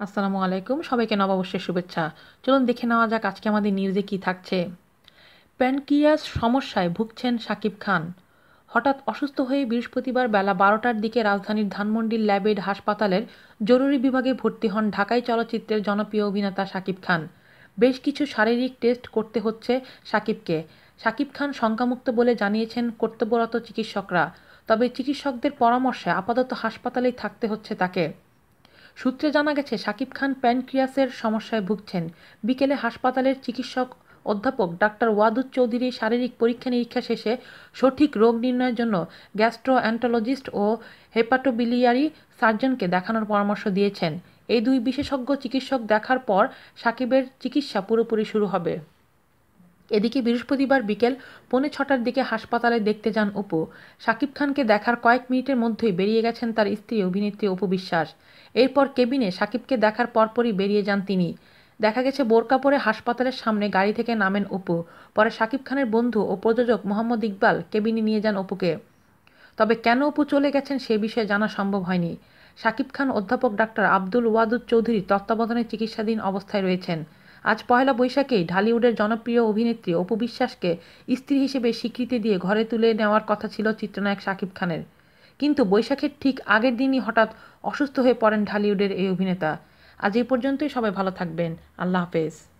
আসসালামু আলাইকুম, সবাইকে নববর্ষের শুভেচ্ছা। চলুন দেখে নেওয়া যাক আজকে আমাদের নিউজে কী থাকছে। প্যানক্রিয়াস সমস্যায় ভুগছেন শাকিব খান। হঠাৎ অসুস্থ হয়ে বৃহস্পতিবার বেলা বারোটার দিকে রাজধানীর ধানমন্ডির ল্যাবেড হাসপাতালের জরুরি বিভাগে ভর্তি হন ঢাকাই চলচ্চিত্রের জনপ্রিয় অভিনেতা শাকিব খান। বেশ কিছু শারীরিক টেস্ট করতে হচ্ছে শাকিবকে শাকিব খান শঙ্কামুক্ত বলে জানিয়েছেন কর্তব্যরত চিকিৎসকরা। তবে চিকিৎসকদের পরামর্শে আপাতত হাসপাতালেই থাকতে হচ্ছে তাকে। সূত্রে জানা গেছে, সাকিব খান প্যানক্রিয়াসের সমস্যায় ভুগছেন। বিকেলে হাসপাতালের চিকিৎসক অধ্যাপক ডাক্তার ওয়াদুদ চৌধুরী শারীরিক পরীক্ষা নিরীক্ষা শেষে সঠিক রোগ নির্ণয়ের জন্য গ্যাস্ট্রো অ্যান্টোলজিস্ট ও হেপাটোবিলিয়ারি সার্জনকে দেখানোর পরামর্শ দিয়েছেন। এই দুই বিশেষজ্ঞ চিকিৎসক দেখার পর সাকিবের চিকিৎসা পুরোপুরি শুরু হবে। এদিকে বৃহস্পতিবার বিকেল পৌনে ছটার দিকে হাসপাতালে দেখতে যান অপু। শাকিব খানকে দেখার কয়েক মিনিটের মধ্যেই বেরিয়ে গেছেন তার স্ত্রী অভিনেত্রী অপু বিশ্বাস। এরপর কেবিনে শাকিবকে দেখার পরপরই বেরিয়ে যান তিনি। দেখা গেছে, বোরকা পরে হাসপাতালের সামনে গাড়ি থেকে নামেন অপু। পরে শাকিব খানের বন্ধু ও প্রযোজক মোহাম্মদ ইকবাল কেবিনে নিয়ে যান অপুকে। তবে কেন অপু চলে গেছেন সে বিষয়ে জানা সম্ভব হয়নি। শাকিব খান অধ্যাপক ডাক্তার আব্দুল ওয়াদুদ চৌধুরী তত্ত্বাবধানে চিকিৎসাধীন অবস্থায় রয়েছেন। আজ পয়লা বৈশাখেই ঢালিউডের জনপ্রিয় অভিনেত্রী অপু বিশ্বাসকে স্ত্রী হিসেবে স্বীকৃতি দিয়ে ঘরে তুলে নেওয়ার কথা ছিল চিত্রনায়ক শাকিব খানের। কিন্তু বৈশাখের ঠিক আগের দিনই হঠাৎ অসুস্থ হয়ে পড়েন ঢালিউডের এই অভিনেতা। আজ এই পর্যন্তই, সবাই ভালো থাকবেন। আল্লাহ হাফেজ।